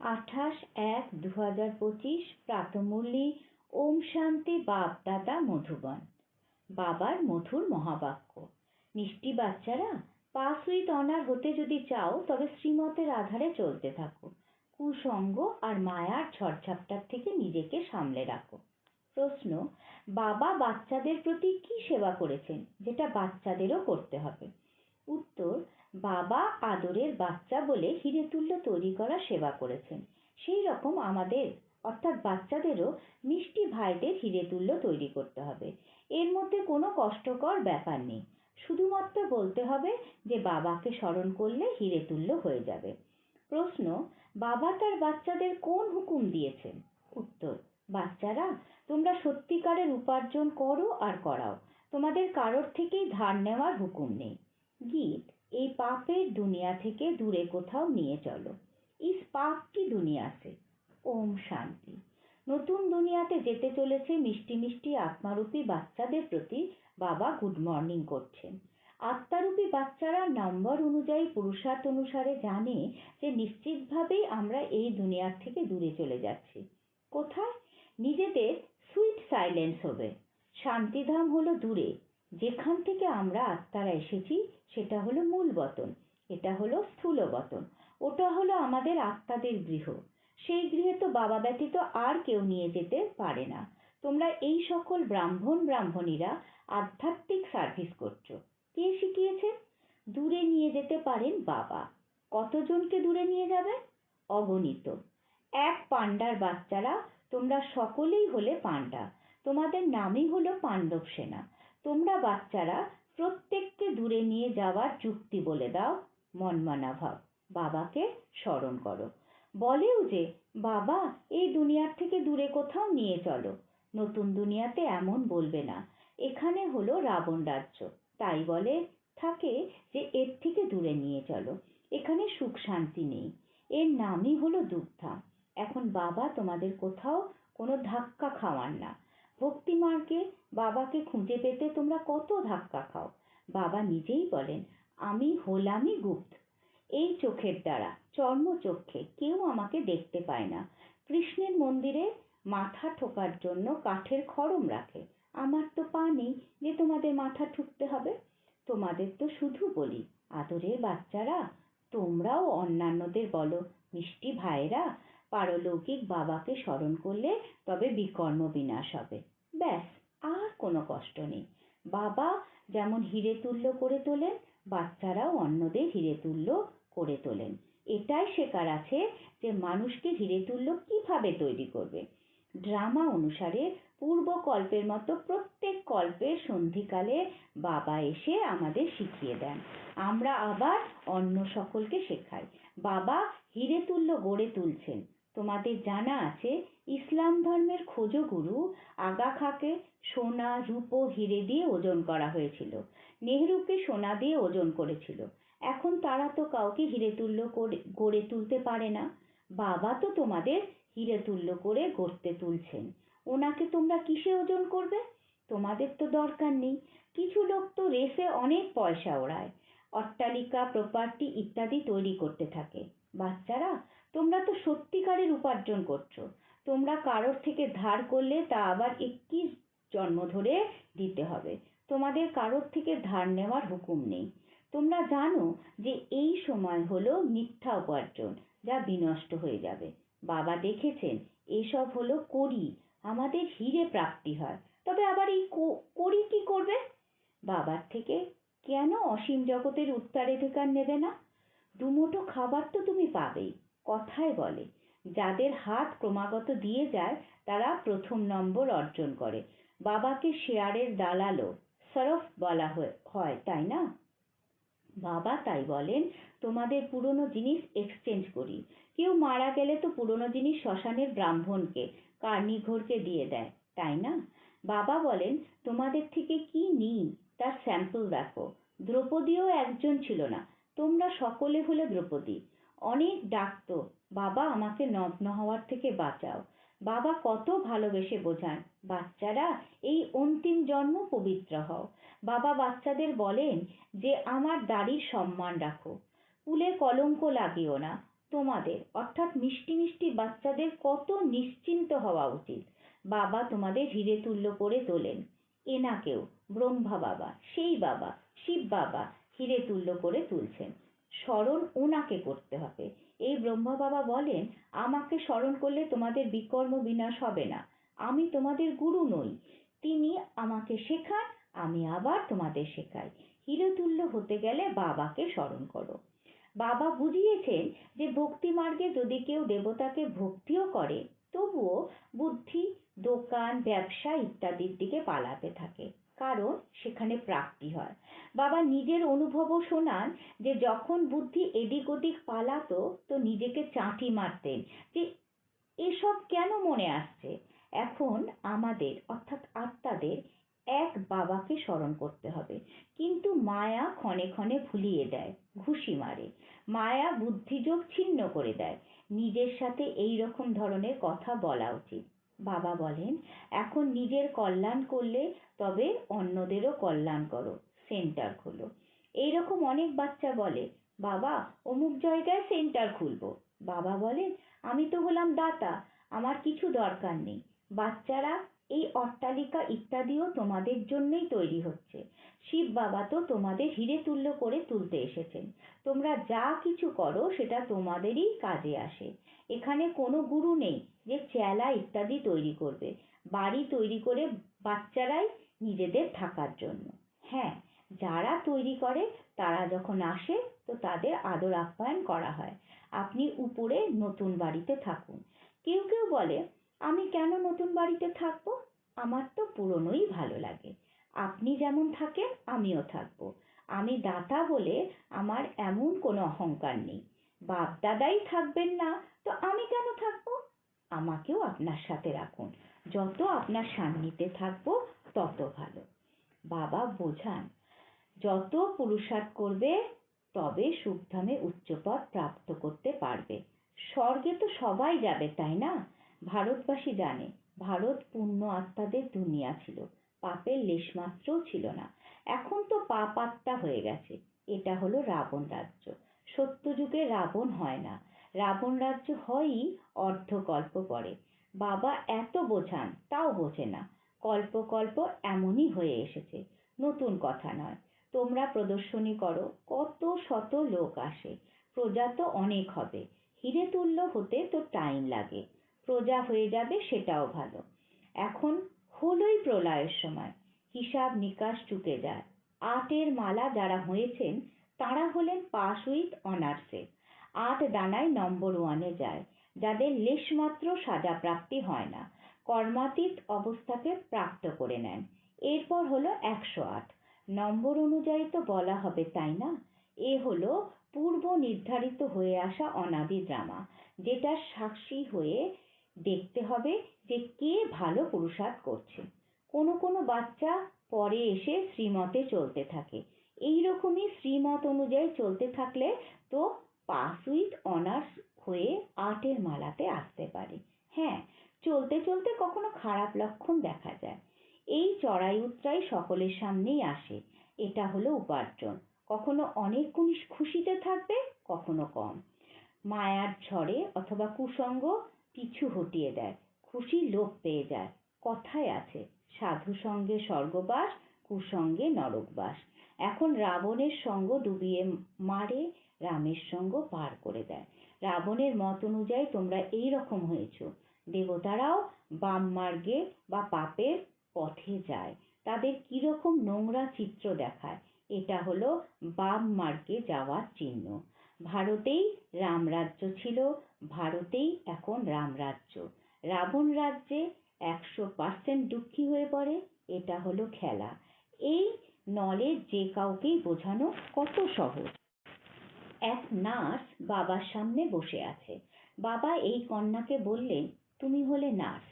আঠাশ এক দু হাজার পঁচিশ প্রাতমূল্যী ওম শান্তি বাপ দাদা মধুবন। বাবার মধুর মহাবাক্য। মিষ্টি বাচ্চারা পাস উইথ অনার হতে যদি চাও, তবে শ্রীমতের আধারে চলতে থাকো। কুসঙ্গ আর মায়ার ঝড়ঝাপটার থেকে নিজেকে সামলে রাখো। প্রশ্ন, বাবা বাচ্চাদের প্রতি কি সেবা করেছেন, যেটা বাচ্চাদেরও করতে হবে? উত্তর বাবা আদরের বাচ্চা বলে হিরে তুল্য তৈরি করা সেবা করেছেন। সেই রকম আমাদের, অর্থাৎ বাচ্চাদেরও মিষ্টি ভাইদের হিরে তুল্য তৈরি করতে হবে। এর মধ্যে কোনো কষ্টকর ব্যাপার নেই। শুধুমাত্র বলতে হবে যে বাবাকে স্মরণ করলে হিরে তুল্য হয়ে যাবে। প্রশ্ন, বাবা তার বাচ্চাদের কোন হুকুম দিয়েছেন? উত্তর, বাচ্চারা, তোমরা সত্যিকারের উপার্জন করো আর করাও। তোমাদের কারোর থেকেই ধার নেওয়ার হুকুম নেই। গীত এই পাপের দুনিয়া থেকে দূরে কোথাও নিয়ে চলো। ইস পাপ কি দুনিয়া সে? ওম শান্তি। নতুন দুনিয়াতে যেতে চলেছে মিষ্টি মিষ্টি আত্মারূপী বাচ্চাদের প্রতি বাবা গুড মর্নিং করছেন। আত্মারূপী বাচ্চারা নম্বর অনুযায়ী পুরুষার্থ অনুসারে জানে যে নিশ্চিতভাবেই আমরা এই দুনিয়ার থেকে দূরে চলে যাচ্ছি। কোথায়? নিজেদের সুইট সাইলেন্স হবে। শান্তিধাম হলো দূরে। যেখান থেকে আমরা আত্মারা এসেছি, সেটা হলো মূল বতন। এটা হলো স্থূল বতন। ওটা হলো আমাদের আত্মাদের গৃহ। সেই গৃহে তো বাবা ব্যতীত আর কেউ নিয়ে যেতে পারে না। তোমরা এই সকল ব্রাহ্মণ ব্রাহ্মণীরা আধ্যাত্মিক সার্ভিস করছ। কে শিখিয়েছেন দূরে নিয়ে যেতে পারেন বাবা। কতজনকে দূরে নিয়ে যাবে? অগণিত। এক পাণ্ডার বাচ্চারা তোমরা সকলেই হলে পাণ্ডা। তোমাদের নামই হলো পাণ্ডব সেনা। তোমরা বাচ্চারা প্রত্যেককে দূরে নিয়ে যাওয়ার যুক্তি বলে দাও মনমানা ভাব বাবাকে স্মরণ করো। বলেও যে, বাবা, এই দুনিয়ার থেকে দূরে কোথাও নিয়ে চলো। নতুন দুনিয়াতে এমন বলবে না। এখানে হলো রাবণ রাজ্য। তাই বলে থাকে যে, এর থেকে দূরে নিয়ে চলো। এখানে সুখ শান্তি নেই। এর নামই হলো দুঃখধাম এখন বাবা তোমাদের কোথাও কোনো ধাক্কা খাওয়ান না। ভক্তি মার্গে বাবাকে খুঁজে পেতে তোমরা কত ধাক্কা খাও? বাবা নিজেই বলেন, আমি হলামই গুপ্ত। এই চোখের দ্বারা চর্মচক্ষে কেউ আমাকে দেখতে পায় না। কৃষ্ণের মন্দিরে মাথা ঠোকার জন্য কাঠের খড়ম রাখে। আমার তো পা নেই যে তোমাদের মাথা ঠুকতে হবে। তোমাদের তো শুধু বলি, আদরের বাচ্চারা, তোমরাও অন্যান্যদের বলো, মিষ্টি ভাইরা পারলৌকিক বাবাকে স্মরণ করলে তবে বিকর্ম বিনাশ হবে। ব্যাস। কোনো কষ্ট নেই। বাবা যেমন হিরে তুল্য করে তোলেন, বাচ্চারাও অন্যদের হিরে তুল্য করে তোলেন। এটাই শেখার আছে যে মানুষকে হিরে তুল্য কীভাবে তৈরি করবে। ড্রামা অনুসারে পূর্ব কল্পের মতো প্রত্যেক কল্পের সন্ধিকালে বাবা এসে আমাদের শিখিয়ে দেন। আমরা আবার অন্য সকলকে শেখাই। বাবা হিরে তুল্য গড়ে তুলছেন। তোমাদের জানা আছে ইসলাম ধর্মের খোঁজো গুরু আগা খাকে সোনা, রূপো, হিরে দিয়ে ওজন করা হয়েছিল। নেহরুকে সোনা দিয়ে ওজন করেছিল। এখন তারা তো কাউকে হিরে তুল্য করে, গড়ে তুলতে পারে না। বাবা তো তোমাদের হিরে তুল্য করে গড়তে তুলছেন। ওনাকে তোমরা কিসে ওজন করবে? তোমাদের তো দরকার নেই। কিছু লোক তো রেসে অনেক পয়সা ওড়ায়। অট্টালিকা, প্রপার্টি ইত্যাদি তৈরি করতে থাকে। বাচ্চারা, তোমরা তো সত্যিকারের উপার্জন করছ। তোমরা কারোর থেকে ধার করলে তা আবার এক্কিশ জন্ম ধরে দিতে হবে। তোমাদের কারোর থেকে ধার নেওয়ার হুকুম নেই। তোমরা জানো যে এই সময় হলো মিথ্যা উপার্জন, যা বিনষ্ট হয়ে যাবে। বাবা দেখেছেন, এসব হলো করি, আমাদের হিরে প্রাপ্তি হয়। তবে আবার এই করি কি করবে? বাবার থেকে কেন অসীম জগতের উত্তরাধিকার নেবে না? দুমুঠো খাবার তো তুমি পাবেই, কথায় বলে। যাদের হাত ক্রমাগত দিয়ে যায়, তারা প্রথম নম্বর অর্জন করে। বাবাকে শেয়ারের দালালও সরফ বলা হয়, তাই না? বাবা তাই বলেন, তোমাদের পুরনো জিনিস এক্সচেঞ্জ করি। কেউ মারা গেলে তো পুরনো জিনিস শ্মশানের ব্রাহ্মণকে, কার্নিঘোরকে দিয়ে দেয়, তাই না? বাবা বলেন, তোমাদের থেকে কি নিই? তার স্যাম্পল দেখো। দ্রৌপদীও একজন ছিল না। তোমরা সকলে হলে দ্রৌপদী। অনেক ডাকতো বাবা, আমাকে নগ্ন হওয়ার থেকে বাঁচাও। বাবা কত ভালোবেসে বোঝান, বাচ্চারা, এই অন্তিম জন্ম পবিত্র হও। বাবা বাচ্চাদের বলেন যে, আমার দাড়ির সম্মান রাখো। কুলে কলঙ্ক লাগিও না তোমাদের। অর্থাৎ মিষ্টি মিষ্টি বাচ্চাদের কত নিশ্চিন্ত হওয়া উচিত। বাবা তোমাদের হিরে তুল্য করে তোলেন। এনাকেও ব্রহ্মা বাবা, সেই বাবা, শিব বাবা হিরে তুল্য করে তুলছেন। স্মরণ ওনাকে করতে হবে। এই ব্রহ্মা বাবা বলেন, আমাকে স্মরণ করলে তোমাদের বিকর্ম বিনাশ হবে না। আমি তোমাদের গুরু নই। তিনি আমাকে শেখান, আমি আবার তোমাদের শেখাই। হিরতুল্য হতে গেলে বাবাকে স্মরণ করো। বাবা বুঝিয়েছেন যে ভক্তি মার্গে যদি কেউ দেবতাকে ভক্তিও করে, তবুও বুদ্ধি, দোকান, ব্যবসা ইত্যাদির দিকে পালাতে থাকে। কারণ সেখানে প্রাপ্তি হয়। বাবা নিজের অনুভবও শোনান যে যখন বুদ্ধি এদিক ওদিক পালাতো তো নিজেকে চাঁটি মারতেন যে এসব কেন মনে আসছে? এখন আমাদের অর্থাৎ আত্মাদের এক বাবাকে স্মরণ করতে হবে। কিন্তু মায়া ক্ষণে ক্ষণে ভুলিয়ে দেয়, ঘুষি মারে। মায়া বুদ্ধিযোগ ছিন্ন করে দেয়। নিজের সাথে এই রকম ধরনের কথা বলা উচিত। বাবা বলেন, এখন নিজের কল্যাণ করলে তবে অন্যদেরও কল্যাণ করো। সেন্টার খোলো। এইরকম অনেক বাচ্চা বলে, বাবা, অমুক জায়গায় সেন্টার খুলবো। বাবা বলেন, আমি তো হলাম দাতা, আমার কিছু দরকার নেই। বাচ্চারা এই অট্টালিকা ইত্যাদিও তোমাদের জন্যই তৈরি হচ্ছে। শিব বাবা তো তোমাদের হিরে তুল্য করে তুলতে এসেছেন। তোমরা যা কিছু করো সেটা তোমাদেরই কাজে আসে। এখানে কোনো গুরু নেই যে চেলা ইত্যাদি তৈরি করবে। বাড়ি তৈরি করে বাচ্চারাই নিজেদের থাকার জন্য। হ্যাঁ যারা তৈরি করে তারা যখন আসে তো তাদের আদর আপ্যায়ন করা হয়। আপনি উপরে নতুন বাড়িতে থাকুন। কেউ কেউ বলে, আমি কেন নতুন বাড়িতে থাকব? আমার তো পুরনোই ভালো লাগে। আপনি যেমন থাকেন, আমিও থাকব। আমি দাতা বলে আমার এমন কোনো অহংকার নেই। বাপ দাদাই থাকবেন না তো আমি কেন থাকব? আমাকেও আপনার সাথে রাখুন। যত আপনার সান্নিধ্যে থাকব, তত ভালো। বাবা বোঝান, যত পুরুষার্থ করবে, তবে সুখধামে উচ্চপদ প্রাপ্ত করতে পারবে। স্বর্গে তো সবাই যাবে, তাই না? ভারতবাসী জানে, ভারত পূর্ণ আত্মাদের দুনিয়া ছিল। পাপের লেশমাত্রও ছিল না। এখন তো পাপ আত্মা হয়ে গেছে। এটা হলো রাবণ রাজ্য। সত্যযুগে রাবণ হয় না। রাবণ রাজ্য হয়ই অর্ধকল্প পরে বাবা এত বোঝান, তাও বোঝে না। কল্প কল্প এমনই হয়ে এসেছে। নতুন কথা নয়। তোমরা প্রদর্শনী করো, কত শত লোক আসে। প্রজা তো অনেক হবে। হিরে তুল্য হতে তো টাইম লাগে। প্রজা হয়ে যাবে সেটাও ভালো। এখন হলোই প্রলয়ের সময়। হিসাব নিকাশ চুকে যায়। আটের মালা যারা হয়েছেন, তারা হলেন পাস উইথ অনার্সে আট দানায় নম্বর ওয়ানে যায়, যাদের লেশমাত্র সাজা প্রাপ্তি হয় না। কর্মাতীত অবস্থাকে প্রাপ্ত করে নেন। এরপর হলো একশো আট। নম্বর অনুযায়ী তো বলা হবে তাই না? এ হলো পূর্ব নির্ধারিত হয়ে আসা অনাদি ড্রামা, যেটা সাক্ষী হয়ে দেখতে হবে যে কে ভালো পুরুষার্থ করছে। কোনো কোনো বাচ্চা পরে এসে শ্রীমতে চলতে থাকে। এই রকমই শ্রীমত অনুযায়ী চলতে থাকলে তো পাস উইথ অনার্স হয়ে আটের মালাতে আসতে পারে। হ্যাঁ চলতে চলতে কখনো খারাপ লক্ষণ দেখা যায়। এই চড়াই উতরাই সকলের সামনেই আসে। এটা হলো উপার্জন। কখনো অনেক খুশিতে থাকবে, কখনো কম। মায়ার ঝড়ে অথবা কুসঙ্গ পিছু হটিয়ে দেয়। খুশি লোক পেয়ে যায়। কথায় আছে, সাধু সঙ্গে স্বর্গবাস, কুসঙ্গে নরকবাস। এখন রাবণের সঙ্গ ডুবিয়ে মারে রামের সঙ্গ পার করে দেয়। রাবণের মত অনুযায়ী তোমরা এই রকম হয়েছো। দেবতারাও বাম মার্গে বা পাপের পথে যায়। তাদের কীরকম নোংরা চিত্র দেখায়, এটা হলো বাম মার্গে যাওয়ার চিহ্ন। ভারতেই রামরাজ্য ছিল, ভারতেই এখন রামরাজ্য। রাবণ রাজ্যে একশো পার্সেন্ট দুঃখী হয়ে পড়ে, এটা হলো খেলা। এই নলেজ যে কাউকেই বোঝানো কত সহজ। এক নার্স বাবার সামনে বসে আছে। বাবা এই কন্যাকে বললেন, তুমি হলে নার্স।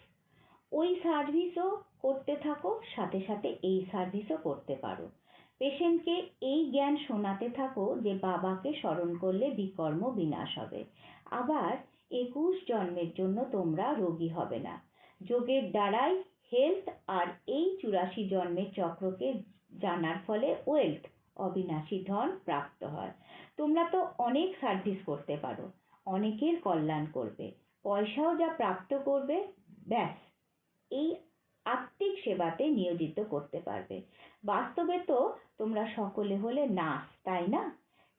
ওই সার্ভিসও করতে থাকো, সাথে সাথে এই সার্ভিসও করতে পারো। পেশেন্টকে এই জ্ঞান শোনাতে থাকো যে বাবাকে স্মরণ করলে বিকর্ম বিনাশ হবে। আবার একুশ জন্মের জন্য তোমরা রোগী হবে না। যোগের দ্বারাই হেলথ আর এই চুরাশি জন্মের চক্রকে জানার ফলে ওয়েলথ, অবিনাশী ধন প্রাপ্ত হয়। তোমরা তো অনেক সার্ভিস করতে পারো, অনেকের কল্যাণ করবে, পয়সাও যা প্রাপ্ত করবে, ব্যাস। এই আত্মিক সেবাতে নিয়োজিত করতে পারবে। বাস্তবে তো তোমরা সকলে হলে নাস তাই না?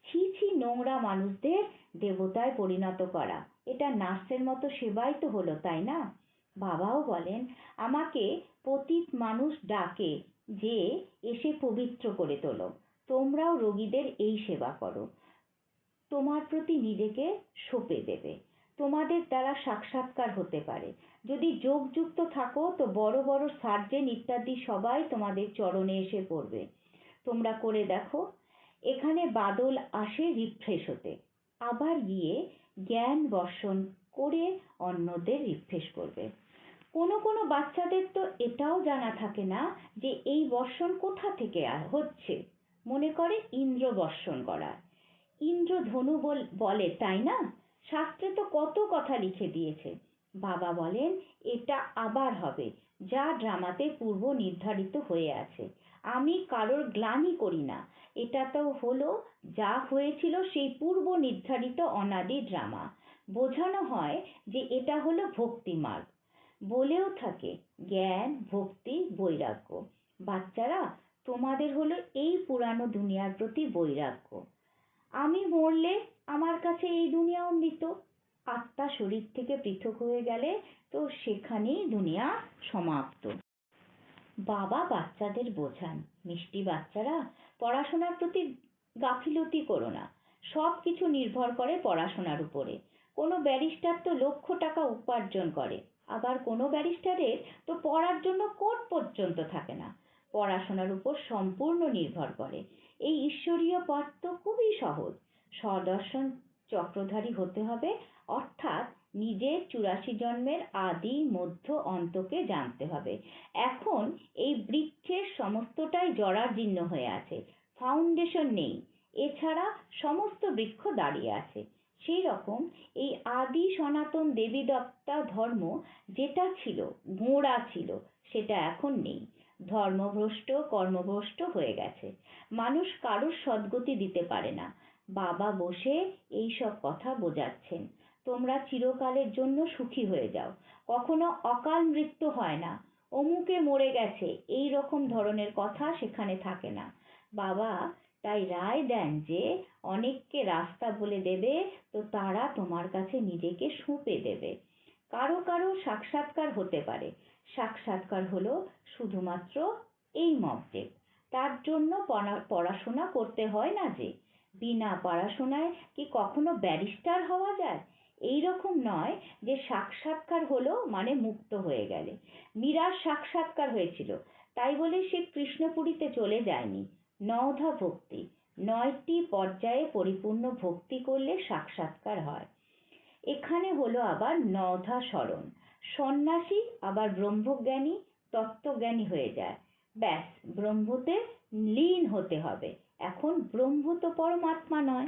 ছি ছি, নোংরা মানুষদের দেবতায় পরিণত করা, এটা নার্সের মতো সেবাই তো হলো, তাই না? বাবাও বলেন, আমাকে পতিত মানুষ ডাকে যে এসে পবিত্র করে তোলো। তোমরাও রোগীদের এই সেবা করো। তোমার প্রতি নিজেকে সঁপে দেবে। তোমাদের দ্বারা সাক্ষাৎকার হতে পারে। যদি যোগযুক্ত থাকো, তো বড় বড় সার্জেন ইত্যাদি সবাই তোমাদের চরণে এসে পড়বে। তোমরা করে দেখো, এখানে বাদল আসে রিফ্রেশ হতে। আবার গিয়ে জ্ঞান বর্ষণ করে অন্যদের রিফ্রেশ করবে। কোনো কোনো বাচ্চাদের তো এটাও জানা থাকে না যে এই বর্ষণ কোথা থেকে হচ্ছে। মনে করে ইন্দ্র বর্ষণ করা। ইন্দ্র ধনু বলে, তাই না? শাস্ত্রে তো কত কথা লিখে দিয়েছে। বাবা বলেন, এটা আবার হবে, যা ড্রামাতে পূর্ব নির্ধারিত হয়ে আছে। আমি কারোর গ্লানি করি না। এটা তো হলো, যা হয়েছিল সেই পূর্ব নির্ধারিত অনাদি ড্রামা। বোঝানো হয় যে এটা হলো ভক্তি মার্গ। বলেও থাকে, জ্ঞান, ভক্তি, বৈরাগ্য। বাচ্চারা, তোমাদের হলো এই পুরানো দুনিয়ার প্রতি বৈরাগ্য। আমি মরলে আমার কাছে এই দুনিয়া অমৃত। আত্মা শরীর থেকে পৃথক হয়ে গেলে তো সেখানেই দুনিয়া সমাপ্ত। বাবা বাচ্চাদের বোঝান, মিষ্টি বাচ্চারা, পড়াশোনার প্রতি গাফিলতি করো না। সব কিছু নির্ভর করে পড়াশোনার উপরে। কোনো ব্যারিস্টার তো লক্ষ টাকা উপার্জন করে। আবার কোনো ব্যারিস্টারের তো পড়ার জন্য কোর্ট পর্যন্ত থাকে না। পড়াশোনার উপর সম্পূর্ণ নির্ভর করে। এই ঈশ্বরীয় পথ তো খুবই সহজ। সদর্শন চক্রধারী হতে হবে, অর্থাৎ নিজের চুরাশি জন্মের আদি মধ্য অন্তকে জানতে হবে। এখন এই বৃক্ষের সমস্তটাই জরাজীর্ণ হয়ে আছে, ফাউন্ডেশন নেই। এছাড়া সমস্ত বৃক্ষ দাঁড়িয়ে আছে। সেই রকম এই আদি সনাতন দেবী দত্তা ধর্ম যেটা ছিল গোঁড়া ছিল, সেটা এখন নেই। ধর্মভ্রষ্ট, কর্মভ্রষ্ট হয়ে গেছে। মানুষ কারোর সদ্গতি দিতে পারে না। বাবা বসে এই সব কথা বোঝাচ্ছেন। তোমরা চিরকালের জন্য সুখী হয়ে যাও। কখনো অকাল মৃত্যু হয় না। অমুকে মরে গেছে। এই রকম ধরনের কথা সেখানে থাকে না। বাবা তাই রায় দেন যে, অনেককে রাস্তা বলে দেবে তো তারা তোমার কাছে নিজেকে সঁপে দেবে। কারও কারও সাক্ষাৎকার হতে পারে। সাক্ষাৎকার হলো শুধুমাত্র এই মব্জে তার জন্য পড়াশোনা করতে হয় না যে, বিনা পড়াশোনায় কি কখনো ব্যারিস্টার হওয়া যায়? এই রকম নয় যে সাক্ষাৎকার হলো মানে মুক্ত হয়ে গেলে। মীরার সাক্ষাৎকার হয়েছিল, তাই বলে সে কৃষ্ণপুরীতে চলে যায়নি। নওধা ভক্তি, নয়টি পর্যায়ে পরিপূর্ণ ভক্তি করলে সাক্ষাৎকার হয়। এখানে হলো আবার নওধা স্মরণ। সন্ন্যাসী আবার ব্রহ্মজ্ঞানী, তত্ত্বজ্ঞানী হয়ে যায়। ব্যাস, ব্রহ্মতে লীন হতে হবে। এখন ব্রহ্ম তো পরমাত্মা নয়।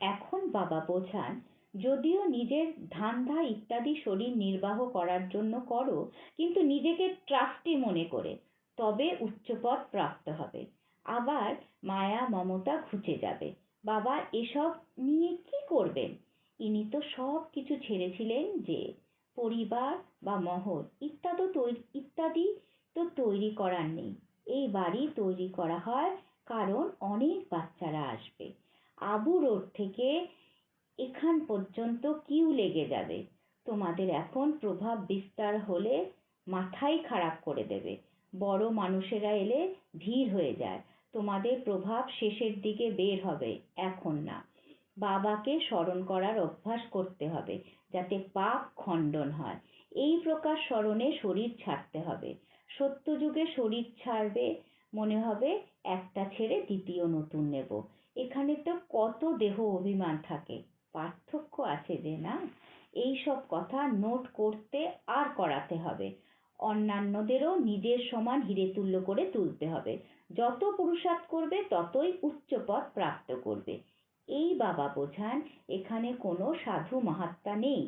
এখন বাবা বোঝান, যদিও নিজের ধান্ধা ইত্যাদি শরীর নির্বাহ করার জন্য করো, কিন্তু নিজেকে ট্রাস্টি মনে করে, তবে উচ্চপদ প্রাপ্ত হবে। আবার মায়া মমতা ঘুচে যাবে। বাবা, এসব নিয়ে কি করবেন? ইনি তো সব কিছু ছেড়েছিলেন যে পরিবার বা মহল ইত্যাদি তৈরি, ইত্যাদি তো তৈরি করার নেই। এই বাড়ি তৈরি করা হয় কারণ অনেক বাচ্চারা আসবে। আবু রোড থেকে এখান পর্যন্ত কিউ লেগে যাবে। তোমাদের এখন প্রভাব বিস্তার হলে মাথাই খারাপ করে দেবে। বড় মানুষেরা এলে ভিড় হয়ে যায়। তোমাদের প্রভাব শেষের দিকে বের হবে, এখন না। বাবাকে স্মরণ করার অভ্যাস করতে হবে, যাতে পাপ খণ্ডন হয়। এই প্রকার স্মরণে শরীর ছাড়তে হবে। সত্য যুগে শরীর ছাড়বে মনে হবে, একটা ছেড়ে দ্বিতীয় নতুন নেব। এখানে তো কত দেহ অভিমান থাকে। পার্থক্য আছে যে না? এই সব কথা নোট করতে আর করাতে হবে। অন্যান্যদেরও নিজের সমান হিরে তুল্য করে তুলতে হবে। যত পুরুষার্থ করবে, ততই উচ্চ পদ প্রাপ্ত করবে। এই বাবা বোঝান, এখানে কোনো সাধু মাহাত্মা নেই।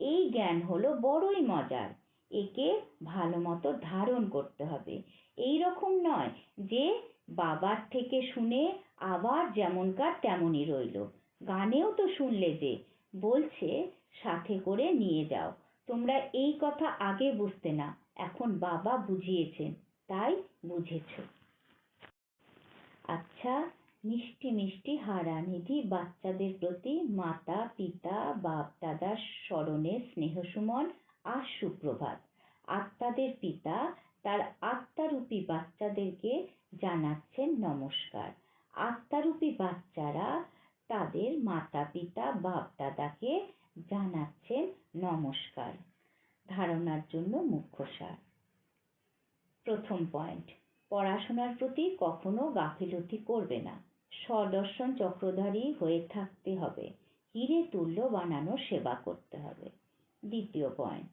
এই জ্ঞান হলো বড়ই মজার। একে ভালো মতো ধারণ করতে হবে। এই রকম নয় যে বাবার থেকে শুনে আবার যেমনকার তেমনই রইল। গানেও তো শুনলে যে, বলছে, সাথে করে নিয়ে যাও। তোমরা এই কথা আগে বুঝতে না, এখন বাবা বুঝিয়েছেন, তাই বুঝেছ। আচ্ছা মিষ্টি মিষ্টি হারানিধি বাচ্চাদের প্রতি মাতা, পিতা, বাপ দাদার স্মরণে স্নেহ সুমন আর সুপ্রভাত। আত্মাদের পিতা, তার আত্মারূপী বাচ্চাদেরকে জানাচ্ছেন নমস্কার। আত্মারূপী বাচ্চারা তাদের মাতা, পিতা, বাপ, দাদাকে জানাচ্ছেন নমস্কার। ধারণার জন্য মুখ্য সার। প্রথম পয়েন্ট পড়াশোনার প্রতি কখনো গাফিলতি করবে না। স্বদর্শন চক্রধারী হয়ে থাকতে হবে। হিরে তুল্য বানানো সেবা করতে হবে। দ্বিতীয় পয়েন্ট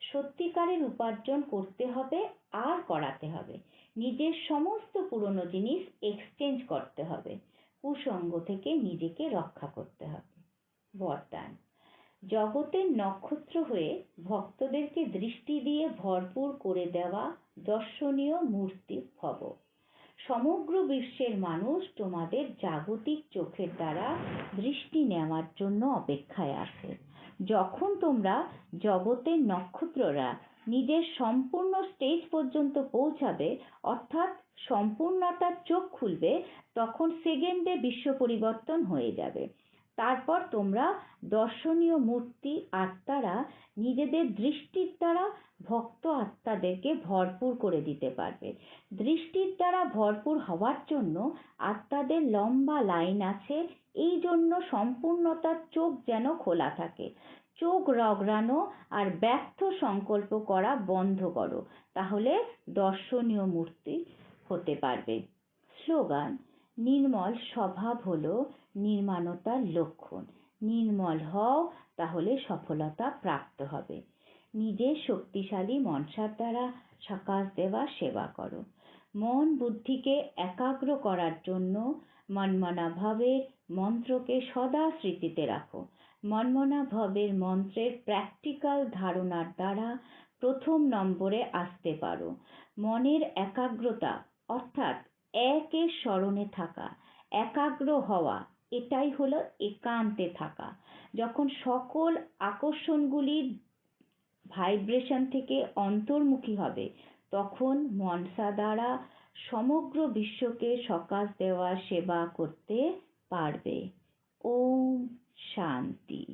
সত্যিকারের উপার্জন করতে হবে, আর করাতে হবে। নিজের সমস্ত পুরনো জিনিস এক্সচেঞ্জ করতে হবে। কুসঙ্গ থেকে নিজেকে রক্ষা করতে হবে। বরদান জগতের নক্ষত্র হয়ে ভক্তদেরকে দৃষ্টি দিয়ে ভরপুর করে দেওয়া দর্শনীয় মূর্তি ভব। সমগ্র বিশ্বের মানুষ তোমাদের জাগতিক চোখের দ্বারা দৃষ্টি নেওয়ার জন্য অপেক্ষায় আছে। যখন তোমরা জগতের নক্ষত্ররা নিজের সম্পূর্ণ স্টেজ পর্যন্ত পৌঁছাবে, অর্থাৎ সম্পূর্ণতার চোখ খুলবে, তখন সেকেন্ডে বিশ্ব পরিবর্তন হয়ে যাবে। তারপর তোমরা দর্শনীয় মূর্তি আত্মারা নিজেদের দৃষ্টির দ্বারা ভক্ত আত্মাদেরকে ভরপুর করে দিতে পারবে। দৃষ্টির দ্বারা ভরপুর হওয়ার জন্য আত্মাদের লম্বা লাইন আছে, এই জন্য সম্পূর্ণতার চোখ যেন খোলা থাকে। চোখ রগড়ানো আর ব্যর্থ সংকল্প করা বন্ধ করো, তাহলে দর্শনীয় মূর্তি হতে পারবে। স্লোগান, নির্মল স্বভাব হলো নির্মাণতার লক্ষণ। নির্মল হও, তাহলে সফলতা প্রাপ্ত হবে। নিজের শক্তিশালী মনসার দ্বারা সকাশ দেওয়া সেবা করো। মন বুদ্ধিকে একাগ্র করার জন্য মনমনা ভাবের মন্ত্রকে সদা স্মৃতিতে রাখো। মনমনা ভাবের মন্ত্রের প্র্যাকটিক্যাল ধারণার দ্বারা প্রথম নম্বরে আসতে পারো। মনের একাগ্রতা, অর্থাৎ একের স্মরণে থাকা, একাগ্র হওয়া, এটাই হলো একান্তে থাকা। যখন সকল আকর্ষণগুলির ভাইব্রেশন থেকে অন্তর্মুখী হবে। তখন মনসা দ্বারা সমগ্র বিশ্বকে সকাশ দেওয়া সেবা করতে পারবে। ওম শান্তি।